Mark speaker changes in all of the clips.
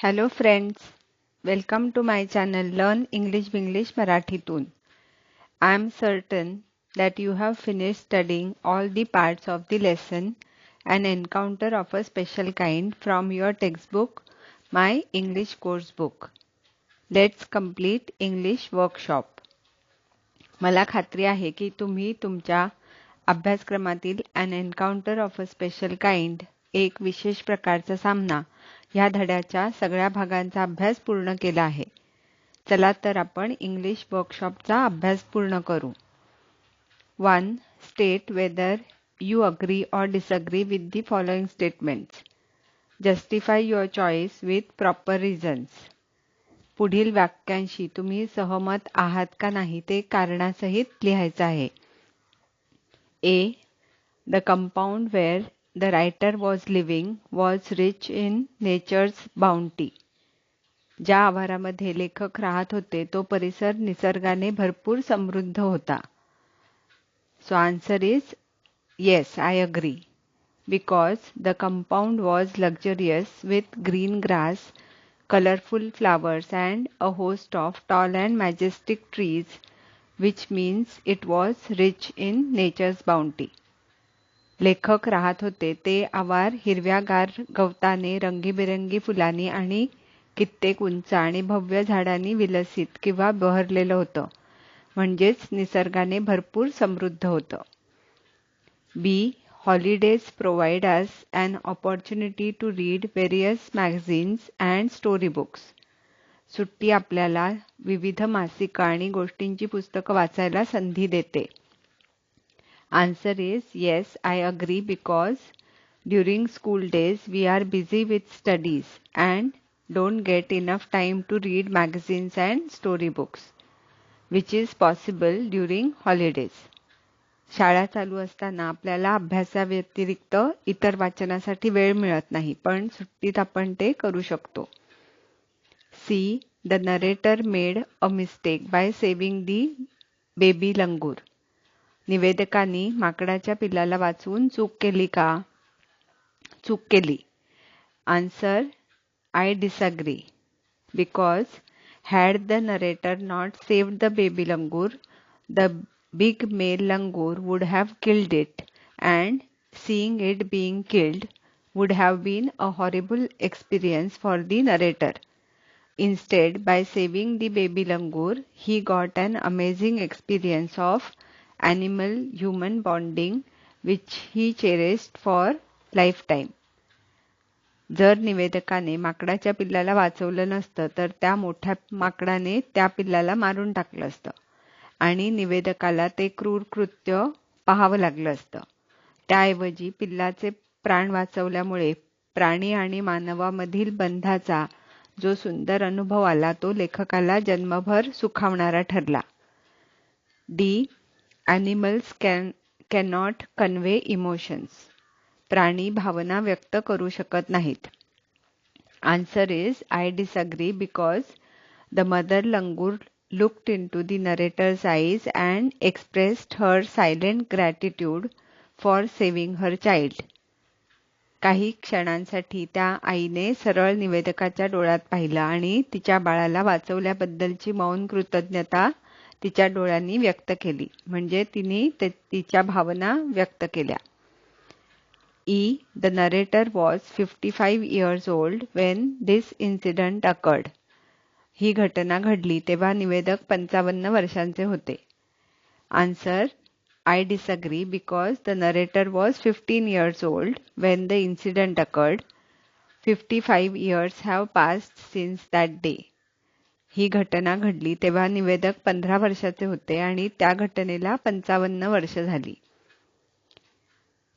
Speaker 1: Hello friends welcome to my channel learn English Vinglish मराठीतून I am certain that you have finish studying all the parts of the lesson and encounter of a special kind from your textbook my English course book let's complete English workshop मला खात्री आहे की तुम्ही तुमच्या अभ्यासक्रमातील and encounter of a special kind एक विशेष प्रकारचा सामना ह्या धड्याच्या सगळ्या भागांचा अभ्यास पूर्ण केला आहे चला तर आपण इंग्लिश वर्कशॉपचा अभ्यास पूर्ण करू one state whether you agree or disagree with the following statements. Justify your choice with proper reasons. पुढील वाक्यांशी तुम्ही सहमत आहात का नाही ते कारणासहित लिहायचं आहे A the compound where the writer was living was rich in nature's bounty ज्या आवारामध्ये लेखक राहत होते तो परिसर निसर्गाने भरपूर समृद्ध होता so answer is yes I agree because the compound was luxurious with green grass colourful flowers and a host of tall and majestic trees which means it was rich in nature's bounty लेखक राहत होते. ते आवार हिरव्यागार गवताने रंगीबेरंगी फुलांनी आणि कित्येक उंच आणि भव्य झाडांनी विलसित किंवा बहरलेलं होतं. म्हणजेच निसर्गाने भरपूर समृद्ध होतं. B holidays provide us an opportunity to read various magazines and story books सुट्टी आपल्याला विविध मासिकं आणि गोष्टींची पुस्तकं वाचायला संधी देते. Answer is yes, I agree because during school days we are busy with studies and don't get enough time to read magazines and storybooks, which is possible during holidays. शाळा चालू असताना आपल्याला अभ्यासाव्यतिरिक्त इतर वाचनासाठी वेळ मिळत नाही पण सुट्टीत आपण ते करू शकतो C the narrator made a mistake by saving the baby langur निवेदकांनी माकडाच्या पिल्लाला वाचवून चूक केली का चूक केली answer I disagree because had the narrator not saved the baby langur the big male langur would have killed it and seeing it being killed would have been a horrible experience for the narrator. Instead, by saving the baby langur, he got an amazing experience of animal human bonding which he cherished for lifetime. जर निवेदकाने माकडाच्या पिल्लाला वाचवलं नसतं तर त्या मोठ्या माकडाने त्या पिल्लाला मारून टाकलं असतं. आणि निवेदकाला ते क्रूर कृत्य पाहावं लागलं असतं. त्याऐवजी पिल्लाचे प्राण वाचवल्यामुळे प्राणी आणि मानवामधील बंधाचा जो सुंदर अनुभव आला तो लेखकाला जन्मभर सुखावणारा ठरला. D. Animals can cannot convey emotions प्राणी भावना व्यक्त करू शकत नाहीत. Answer is I disagree because the mother langur looked into the narrator's eyes and expressed her silent gratitude for saving her child काही क्षणांसाठी त्या आईने सरळ निवेदकाच्या डोळ्यात पाहिलं आणि तिच्या बाळाला वाचवल्याबद्दलची मौन कृतज्ञता तिच्या डोळ्यांनी व्यक्त केली. म्हणजे तिने तिच्या भावना व्यक्त केल्या. E the narrator was fifty five years old when this incident occurred ही घटना घडली तेव्हा निवेदक पंचावन्न वर्षांचे होते. Answer I disagree because the narrator was fifteen years old when the incident occurred fifty five years have passed since that day ही घटना घडली तेव्हा निवेदक पंधरा वर्षाचे होते आणि त्या घटनेला पंचावन्न वर्ष झाली.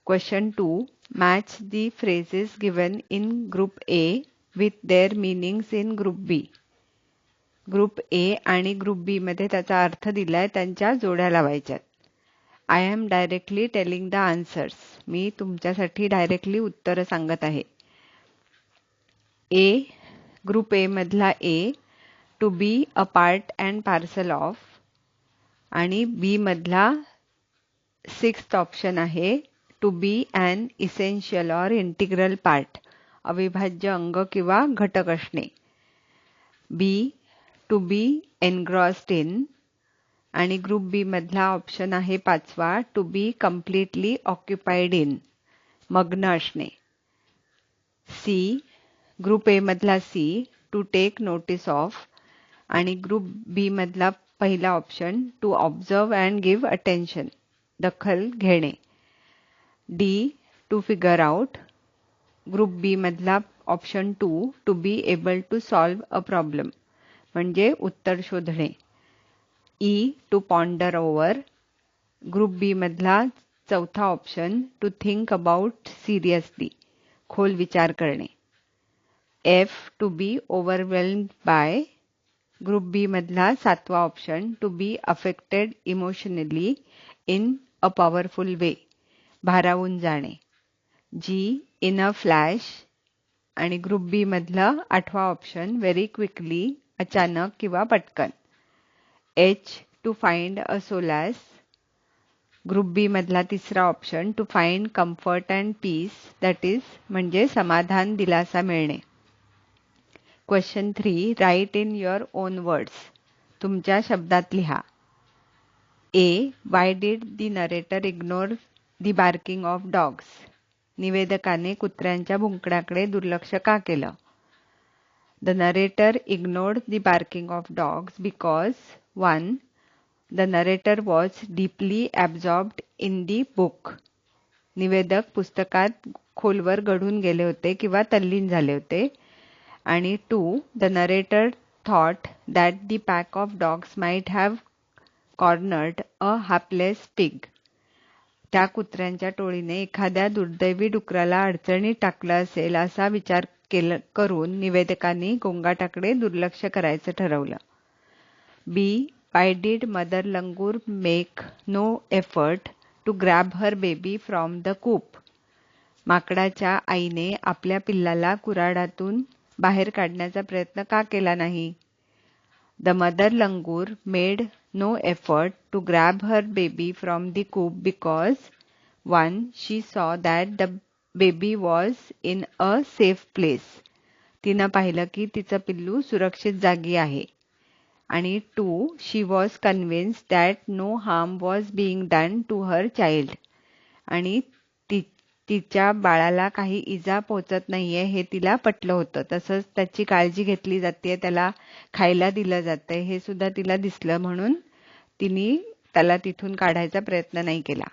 Speaker 1: Question to match the phrases given in group A with their meanings in group B group A आणि ग्रुप बी मध्ये त्याचा अर्थ दिलाय त्यांच्या जोड्या लावायच्यात. I am directly telling the answers मी तुमच्यासाठी डायरेक्टली उत्तर सांगत आहे. ए ग्रुप ए मधला A to be a part and parcel of आणि बी मधला सिक्स्थ ऑप्शन आहे to be an essential or integral part अविभाज्य अंग किंवा घटक असणे. B to be engrossed in आणि ग्रुप बी मधला ऑप्शन आहे पाचवा to be completely occupied in मग्न असणे. सी ग्रुप ए मधला C to take notice of आणि ग्रुप बी मधला पहिला option to observe and give attention दखल घेणे. D to figure out group B मधला option to to be able to solve a problem म्हणजे उत्तर शोधणे. E to ponder over group B मधला चौथा option to think about seriously खोल विचार करणे. F to be overwhelmed by group B मधला सातवा option to be affected emotionally in a powerful way भारावून जाणे. जी इन अ फ्लॅश आणि ग्रुप बी मधलं आठवा ऑप्शन व्हेरी क्विकली अचानक किंवा पटकन. H to find a solace group B मधला तिसरा option to find comfort and peace that is म्हणजे समाधान दिलासा मिळणे. Question three write in your own words तुमच्या शब्दात लिहा. A why did the narrator ignore the barking of dogs निवेदकाने कुत्र्यांच्या भुंकण्याकडे दुर्लक्ष का केलं? The narrator ignored the barking of dogs because one the narrator was deeply absorbed in the book निवेदक पुस्तकात खोलवर घडून गेले होते किंवा तल्लीन झाले होते. आणि two the narrator thought that the pack of dogs might have cornered a hapless pig त्या कुत्र्यांच्या टोळीने एखाद्या दुर्दैवी डुकराला अडचणीत टाकलं असेल असा विचार केलं करून निवेदकांनी गोंगाटाकडे दुर्लक्ष करायचं ठरवलं. B why did mother langur make no effort to grab her baby from the coop माकडाच्या आईने आपल्या पिल्लाला कुराडातून बाहेर काढण्याचा प्रयत्न का केला नाही? The mother langur made no effort to grab her baby from the coop because one she saw that the baby was in a safe place तिनं पाहिलं की तिचं पिल्लू सुरक्षित जागी आहे. आणि two she was convince that no harm was being done to her child आणि तिच्या बाळाला काही इजा पोचत नाहीये हे तिला पटलं होतं. तसंच त्याची काळजी घेतली जाते त्याला खायला दिलं जातंय हे सुद्धा तिला दिसलं म्हणून तिने त्याला तिथून काढायचा प्रयत्न नाही केला.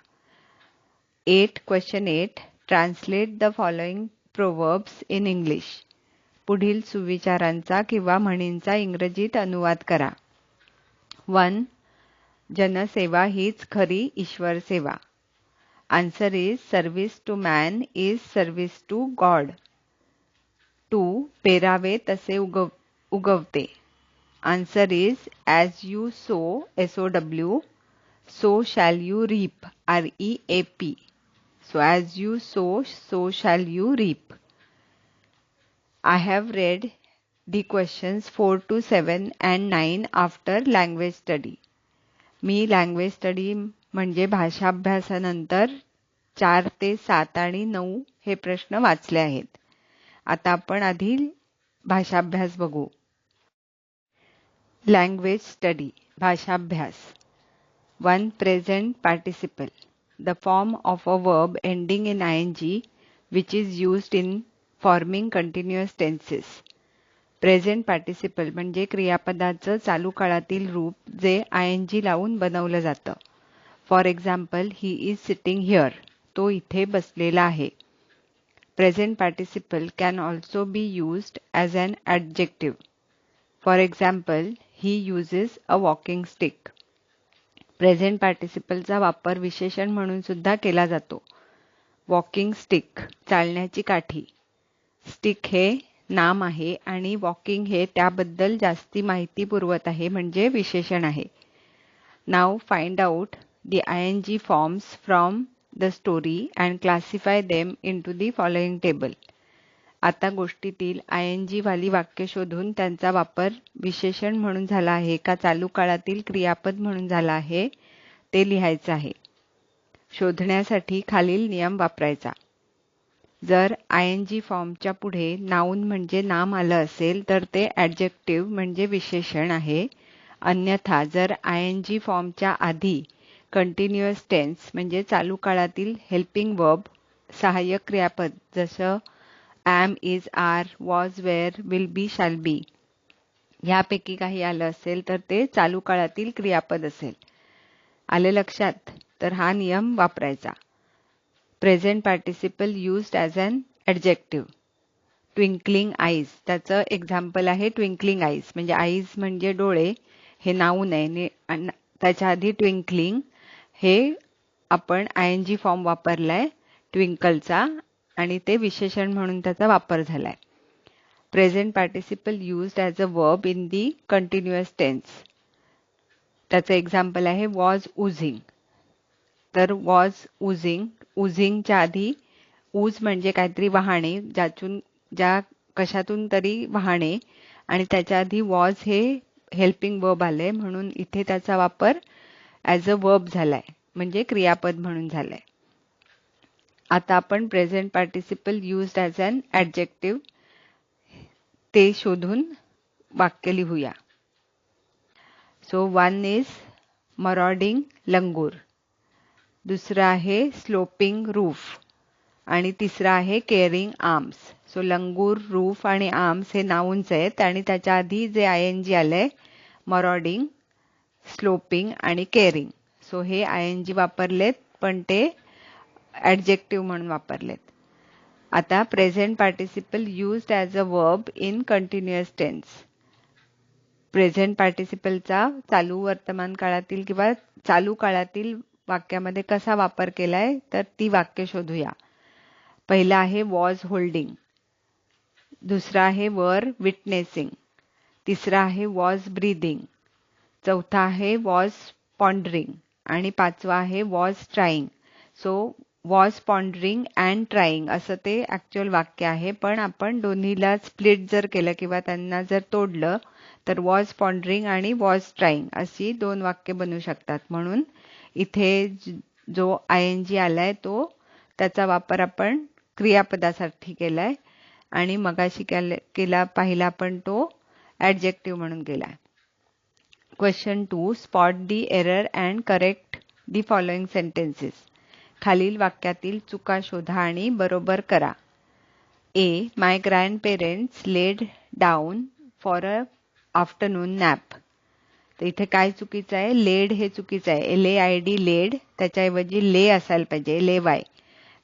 Speaker 1: Eight question eight translate the following proverbs in English पुढील सुविचारांचा किंवा म्हणींचा इंग्रजीत अनुवाद करा. वन जनसेवा हीच खरी ईश्वर सेवा Answer is service to man is service to God to पेरावे तसे उगव उगवते answer is as you sow S O W sow shall you reap R E A P so as you sow so shall you reap I have read the questions 4 to 7 and 9 after language study. Me language study म्हणजे भाषाभ्यासानंतर चार ते सात आणि नऊ हे प्रश्न वाचले आहेत. आता आपण आधी भाषाभ्यास बघू. Language study भाषाभ्यास. One present participle the form of a verb ending in I N G which is used in forming continuous tenses present participle म्हणजे क्रियापदाचं चालू काळातील रूप जे आय एन जी लावून बनवलं जातं. For example he is sitting here तो इथे बसलेला आहे. Present participle can also be used as an adjective for example he uses a walking stick present पार्टिसिपलचा वापर विशेषण म्हणून सुद्धा केला जातो. वॉकिंग स्टिक चालण्याची काठी. स्टिक हे नाम आहे आणि वॉकिंग हे त्याबद्दल जास्ती माहिती पुरवत आहे म्हणजे विशेषण आहे. नाव find out the I N G the from the story and classify them following table. The following table आता गोष्टीतील आय एन जी वाली वाक्य शोधून त्यांचा वापर विशेषण म्हणून झाला आहे का चालू काळातील क्रियापद म्हणून झाला आहे ते लिहायचं आहे. शोधण्यासाठी खालील नियम वापरायचा. जर आय एन जी फॉर्मच्या पुढे नाऊन म्हणजे नाम आलं असेल तर ते ॲडजेक्टिव्ह म्हणजे विशेषण आहे. अन्यथा जर आय एन जी फॉर्मच्या आधी कंटिन्युअस टेन्स म्हणजे चालू काळातील हेल्पिंग वर्ब सहाय्यक क्रियापद जसं am is are was were will be shall be ह्यापैकी काही आलं असेल तर ते चालू काळातील क्रियापद असेल. आले लक्षात तर हा नियम वापरायचा. Present participle used as an adjective twinkling eyes त्याचं एक्झाम्पल आहे ट्विंकलिंग आईज म्हणजे आईज म्हणजे डोळे. हे नाऊन आहे त्याच्या आधी ट्विंकलिंग हे आपण आय एन जी फॉर्म वापरलाय ट्विंकलचा आणि ते विशेषण म्हणून त्याचा वापर झालाय. Present participle used as a verb in the continuous tense त्याचं एक्झाम्पल आहे वॉज उझिंग तर वॉज उझिंग उझिंगच्या आधी ऊज म्हणजे काहीतरी वाहणे ज्यातून ज्या कशातून तरी वाहणे आणि त्याच्या आधी वॉज हे हेल्पिंग वर्ब आले म्हणून इथे त्याचा वापर ॲज अ वर्ब झालाय. म्हणजे क्रियापद म्हणून झालंय. आता आपण present participle use as an adjective ते शोधून वाक्य लिहूया. So one is marauding langur दुसरं आहे स्लोपिंग रूफ आणि तिसरं आहे caring arms so langur roof आणि आर्म्स हे नाऊन्स आहेत आणि त्याच्या आधी जे आय एन जी आलंय मरॉडिंग स्लोपिंग आणि केअरिंग सो हे आय एन जी वापरलेत पण ते ॲडजेक्टिव्ह म्हणून वापरलेत. आता present participle used as a verb in continuous tense present पार्टिसिपलचा चालू वर्तमान काळातील किंवा चालू काळातील वाक्यामध्ये कसा वापर केलाय तर ती वाक्य शोधूया. पहिलं आहे वॉज होल्डिंग दुसरं आहे वर विटनेसिंग तिसरं आहे वॉज ब्रीदिंग चौथा आहे वॉज पॉन्डरिंग आणि पाचवा आहे was trying so was pondering and trying असं ते ॲक्च्युअल वाक्य आहे पण आपण दोन्हीला स्प्लिट जर केलं किंवा त्यांना जर तोडलं तर वॉज पॉन्डरिंग आणि वॉज ट्राईंग अशी दोन वाक्य बनू शकतात. म्हणून इथे जो आय एन जी आलाय तो त्याचा वापर आपण क्रियापदासाठी केलाय. आणि मगाशी केला पाहिला आपण तो ॲडजेक्टिव्ह म्हणून केलाय. Question to spot the error and correct the following sentences खालील वाक्यातील चुका शोधा आणि बरोबर करा. A my grandparents laid down for a afternoon nap तर इथे काय चुकीचं आहे? लेड हे चुकीचं आहे. L A I D laid त्याच्याऐवजी ले असायला पाहिजे. Lay Y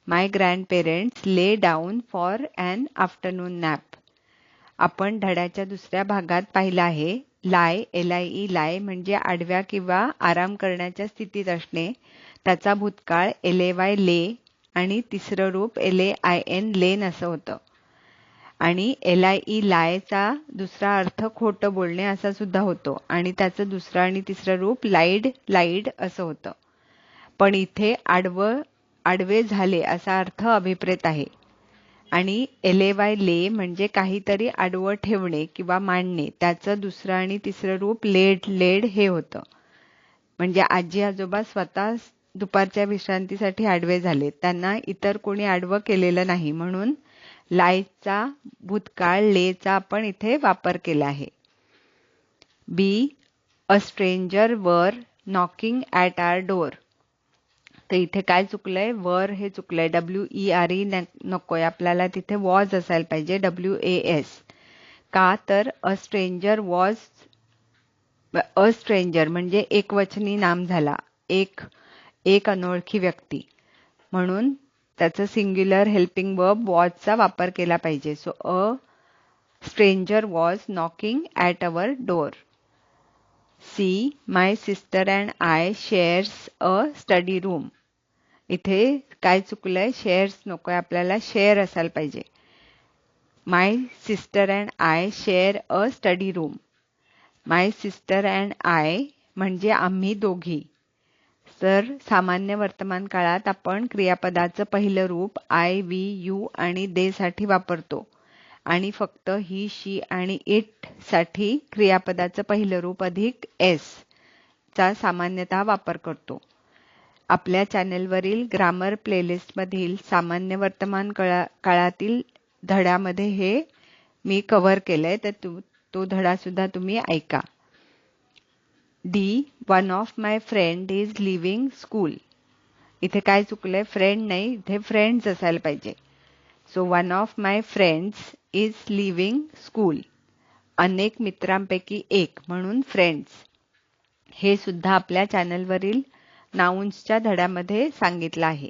Speaker 1: my grandparents lay down for an afternoon nap आपण धड्याच्या दुसऱ्या भागात पाहिलं आहे. Lie L I E lie म्हणजे आडव्या किंवा आराम करण्याच्या स्थितीत असणे. त्याचा भूतकाळ एल ए वाय ले आणि तिसरं रूप L A I N lain असं होतं. आणि एल आय ई लायचा दुसरा अर्थ खोटं बोलणे असा सुद्धा होतो. आणि त्याचं दुसरं आणि तिसरं रूप लाईड लाईड असं होतं. पण इथे आडवं आडवे झाले असा अर्थ अभिप्रेत आहे. आणि एले वाय ले म्हणजे काहीतरी आडवं ठेवणे किंवा मांडणे. त्याचं दुसरं आणि तिसरं रूप लेड लेड हे होतं. म्हणजे आजी आजोबा स्वतः दुपारच्या विश्रांतीसाठी आडवे झाले. त्यांना इतर कोणी आडवं केलेलं नाही. म्हणून लायचा भूतकाळ लेचा आपण इथे वापर केला आहे. Be a stranger were knocking at our door. तर इथे काय चुकलंय? वर हे चुकलंय. डब्ल्यू ई आर ई नकोय. आपल्याला तिथे वॉज असायला पाहिजे. डब्ल्यू ए एस का? तर a stranger was a stranger म्हणजे एक वचनी नाम झाला. एक एक अनोळखी व्यक्ती. म्हणून त्याचं सिंग्युलर हेल्पिंग वर्ब वॉजचा वापर केला पाहिजे. So a stranger was knocking at our door C my sister and I shares a study room इथे काय चुकलंय? शेअर्स नकोय. आपल्याला शेअर असायला पाहिजे. My sister and I share a study room my sister and I म्हणजे आम्ही दोघी. तर सामान्य वर्तमान काळात आपण क्रियापदाचं पहिलं रूप आय वी यू आणि दे साठी वापरतो. आणि फक्त ही शी आणि इटसाठी क्रियापदाचं पहिलं रूप अधिक एस चा सामान्यतः वापर करतो. आपल्या चॅनेलवरील ग्रामर प्लेलिस्टमधील सामान्य वर्तमान कळा काळातील धड्यामध्ये हे मी कव्हर केलंय तर तू तो धडासुद्धा तुम्ही ऐका. D one of my friend is living school इथे काय चुकलंय? फ्रेंड नाही इथे फ्रेंड्स असायला पाहिजे. So one of my friends is living school अनेक मित्रांपैकी एक म्हणून फ्रेंड्स हे सुद्धा आपल्या चॅनलवरील नाउन्सच्या धड्यामध्ये सांगितलं आहे.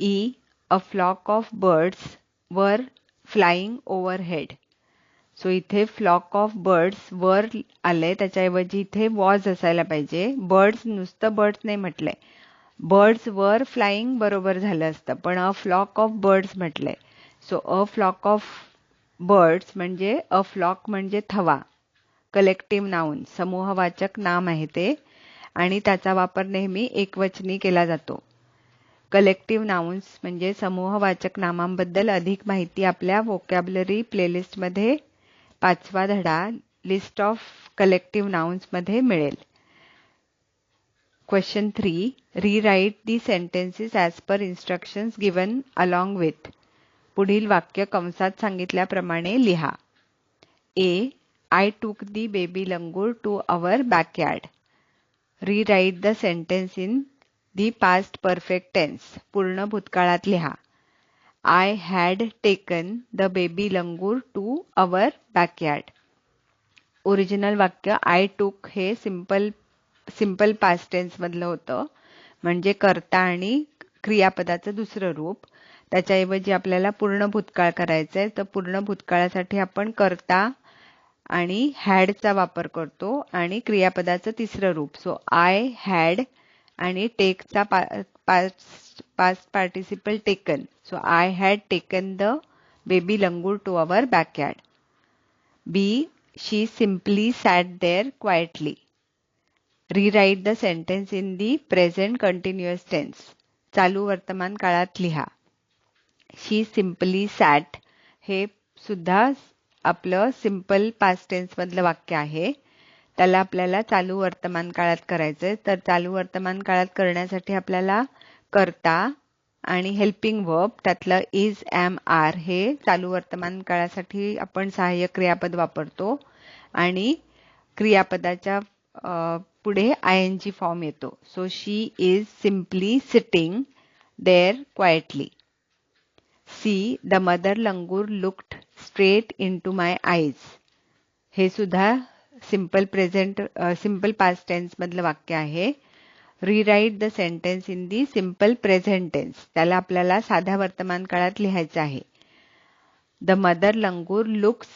Speaker 1: E a flock of birds were flying overhead so इथे फ्लॉक ऑफ बर्ड्स वर आले त्याच्याऐवजी इथे वॉज असायला पाहिजे. बर्ड्स नुसतं बर्ड्स नाही म्हटलंय. बर्ड्स वर फ्लाईंग बरोबर झालं असतं पण अ फ्लॉक ऑफ बर्ड्स म्हटलंय. So a flock of birds म्हणजे अ फ्लॉक म्हणजे थवा. कलेक्टिव्ह नाऊन समूहवाचक नाम आहे ते. आणि त्याचा वापर नेहमी एकवचनी केला जातो. कलेक्टिव्ह नाउन्स म्हणजे समूहवाचक नामांबद्दल अधिक माहिती आपल्या वोकॅबलरी प्लेलिस्टमध्ये पाचवा धडा लिस्ट ऑफ कलेक्टिव्ह नाउन्समध्ये मिळेल. Question three rewrite the sentences as per instructions given along with पुढील वाक्य कंसात सांगितल्याप्रमाणे लिहा. A I took the baby langur to our backyard rewrite the sentence in the past perfect tense पूर्ण भूतकाळात लिहा. I had taken the baby langur to our backyard. Original वाक्य I took हे सिंपल सिंपल पास्ट टेन्स मधलं होतं. म्हणजे कर्ता आणि क्रियापदाचं दुसरं रूप. त्याच्याऐवजी आपल्याला पूर्ण भूतकाळ करायचं आहे तर पूर्ण भूतकाळासाठी आपण कर्ता आणि हॅडचा वापर करतो आणि क्रियापदाचं तिसरं रूप. सो आय हॅड आणि टेकचा past participle taken so I had taken the baby langur to our backyard B she simply sat there quietly rewrite the sentence in the present continuous tense चालू वर्तमान काळात लिहा. शी सिम्पली सॅट हे सुद्धा आपलं simple past टेन्समधलं वाक्य आहे. त्याला आपल्याला चालू वर्तमान काळात करायचंय. तर चालू वर्तमान काळात करण्यासाठी आपल्याला करता आणि हेल्पिंग वर्ब त्यातलं इज एम आर हे चालू वर्तमान काळासाठी आपण सहाय्यक क्रियापद वापरतो. आणि क्रियापदाच्या पुढे आय एन जी फॉर्म येतो. So she is simply sitting there quietly C the mother langur looked straight into my eyes हे सुद्धा सिंपल प्रेझेंट सिंपल पास्ट टेन्समधलं वाक्य आहे. Rewrite the sentence in the simple present tense त्याला आपल्याला साध्या वर्तमान काळात लिहायचं आहे. The mother langur looks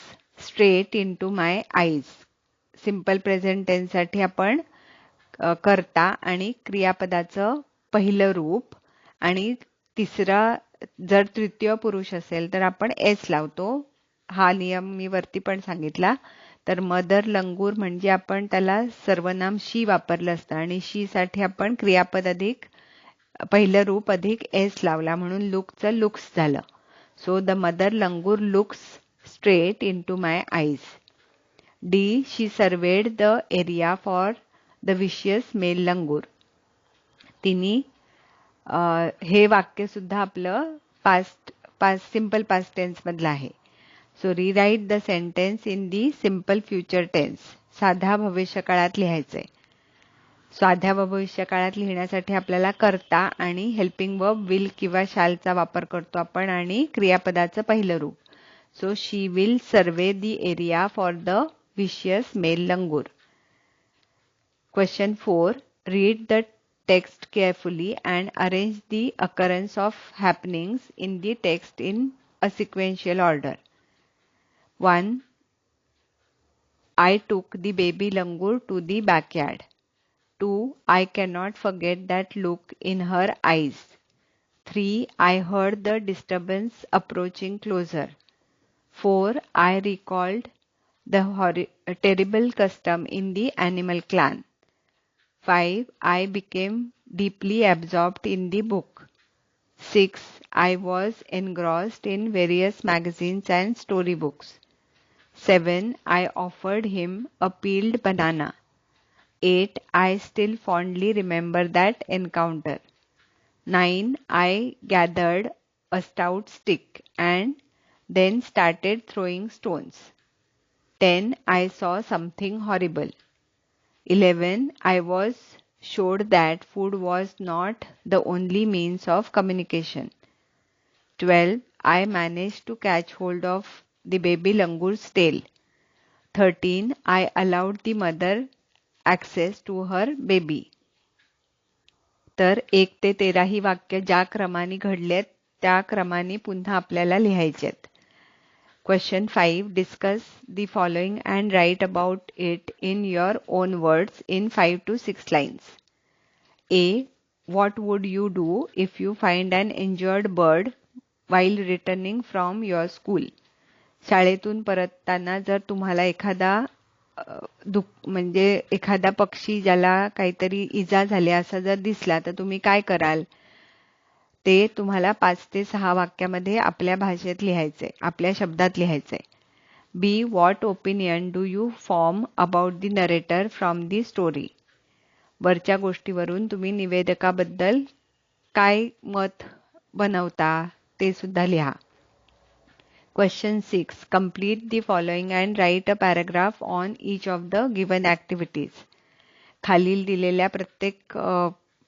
Speaker 1: straight into my eyes simple present टेन्ससाठी आपण करता आणि क्रियापदाचं पहिलं रूप आणि तिसरा जर तृतीय पुरुष असेल तर आपण एस लावतो. हा नियम मी वरती पण सांगितला. तर मदर लंगूर म्हणजे आपण त्याला सर्वनाम शी वापरलं असतं आणि शी साठी आपण क्रियापद अधिक पहिलं रूप अधिक एस लावला म्हणून लुकचं लुक्स झालं. So the mother langur looks straight into my eyes D she surveyed the area for the vicious male langur तिने हे वाक्य सुद्धा आपलं past past simple past tense मधलं आहे. So rewrite the sentence in the simple future tense साध्या भविष्य काळात लिहायचंय. साध्या भविष्य काळात लिहिण्यासाठी आपल्याला करता आणि हेल्पिंग वर्ब विल किंवा शालचा वापर करतो आपण आणि क्रियापदाचं पहिलं रूप. So she will survey the area for the vicious male langur question four read the text carefully and arrange the occurrence of happenings in the text in a sequential order 1. I took the baby langur to the backyard. 2. I cannot forget that look in her eyes. 3. I heard the disturbance approaching closer. 4. I recalled the terrible custom in the animal clan. 5. I became deeply absorbed in the book. 6. I was engrossed in various magazines and storybooks. 7. I offered him a peeled banana. 8. I still fondly remember that encounter. 9. I gathered a stout stick and then started throwing stones. 10. I saw something horrible. 11. I was showed that food was not the only means of communication. 12. I managed to catch hold of the baby langur's tail. 13. I allowed the mother access to her baby. तर एक ते तेरा ही वाक्य ज्या क्रमाने घडलेत त्या क्रमाने पुन्हा आपल्याला लिहायचे आहेत Question 5. Discuss the following and write about it in your own words in 5 to 6 lines. A. What would you do if you find an injured bird while returning from your school? शाळेतून परतताना जर तुम्हाला एखादा दुख म्हणजे एखादा पक्षी ज्याला काहीतरी इजा झाली असा जर दिसला तर तुम्ही काय कराल? ते तुम्हाला पाच ते सहा वाक्यामध्ये आपल्या भाषेत लिहायचे आपल्या शब्दात लिहायचे B what opinion do you form about the narrator from the story वरच्या गोष्टीवरून तुम्ही निवेदकाबद्दल काय मत बनवता ते सुद्धा लिहा. Question 6. Complete the following and write a paragraph on each of the given activities. खालील दिलेल्या प्रत्येक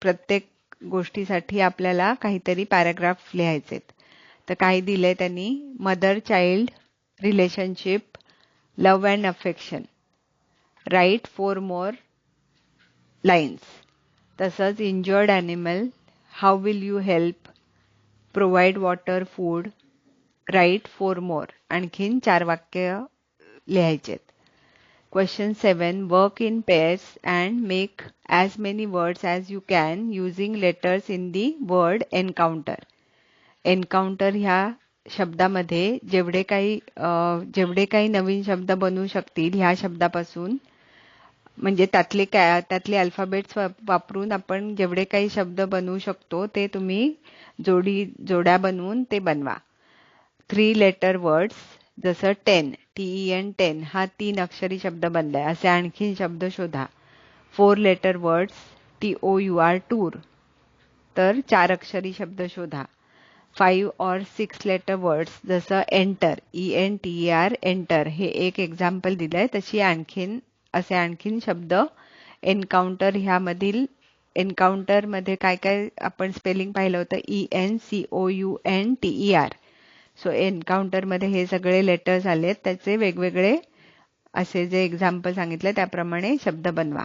Speaker 1: प्रत्येक गोष्टीसाठी आपल्याला काहीतरी पॅराग्राफ लिहायचे तर काही दिले त्यांनी. Mother child relationship love and affection write four more lines तसंच injured animal how will you help provide water food write four more. आणखीन चार वाक्य लिहायचे question seven work in pairs and make as many words as you can using letters in the word encounter encounter ह्या शब्दामध्ये जेवढे काही जेवढे काही नवीन शब्द बनवू शकतील ह्या शब्दापासून म्हणजे त्यातले काय त्यातले अल्फाबेट्स वापरून आपण जेवढे काही शब्द बनवू शकतो ते तुम्ही जोडी जोड्या बनवून ते बनवा. थ्री लेटर वर्ड्स जसं ten T E N ten हा तीन अक्षरी शब्द बनलाय. असे आणखीन शब्द शोधा. Four letter words T O U R tour तर चार अक्षरी शब्द शोधा. Five or six letter words जसं enter E N T E R enter हे एक एक्झाम्पल दिलंय. तशी आणखीन असे आणखीन शब्द एन्काउंटर ह्यामधील एन्काउंटरमध्ये काय काय आपण स्पेलिंग पाहिलं होतं? E N C O U N T E R so एन्काउंटरमध्ये हे सगळे लेटर्स आलेत. त्याचे वेगवेगळे असे जे एक्झाम्पल सांगितले त्याप्रमाणे शब्द बनवा.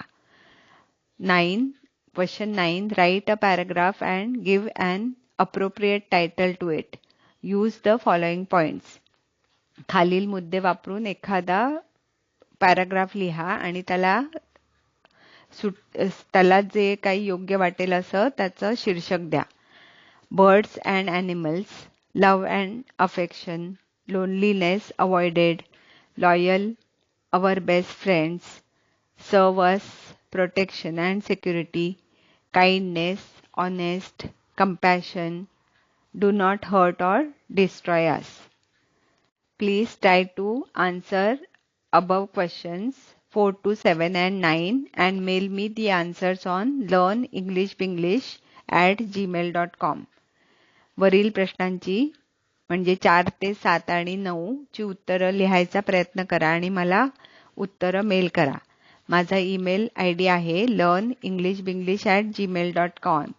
Speaker 1: Nine question nine write a paragraph and give and appropriate title to it use the following points खालील मुद्दे वापरून एखादा पॅराग्राफ लिहा आणि त्याला सुट त्याला जे काही योग्य वाटेल असं त्याचं शीर्षक द्या. Birds and animals love and affection, loneliness avoided, loyal, our best friends, serve us, protection and security, kindness, honest, compassion, do not hurt or destroy us. Please try to answer above questions 4 to 7 and 9 and mail me the answers on learnenglishbinglish at gmail.com. वरील प्रश्नांची म्हणजे चार ते सात आणि नऊ ची उत्तरं लिहायचा प्रयत्न करा आणि मला उत्तरं मेल करा. माझा ईमेल आय डी आहे learn English binglish at Gmail dot com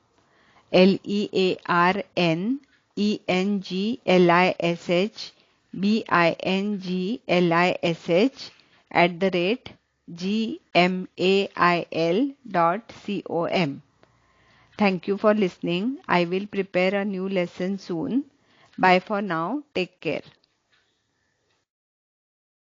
Speaker 1: L E A R N E N G L I S H B I N G L I S H at the rate G M A I L dot C O M Thank you for listening. I will prepare a new lesson soon. Bye for now. Take care.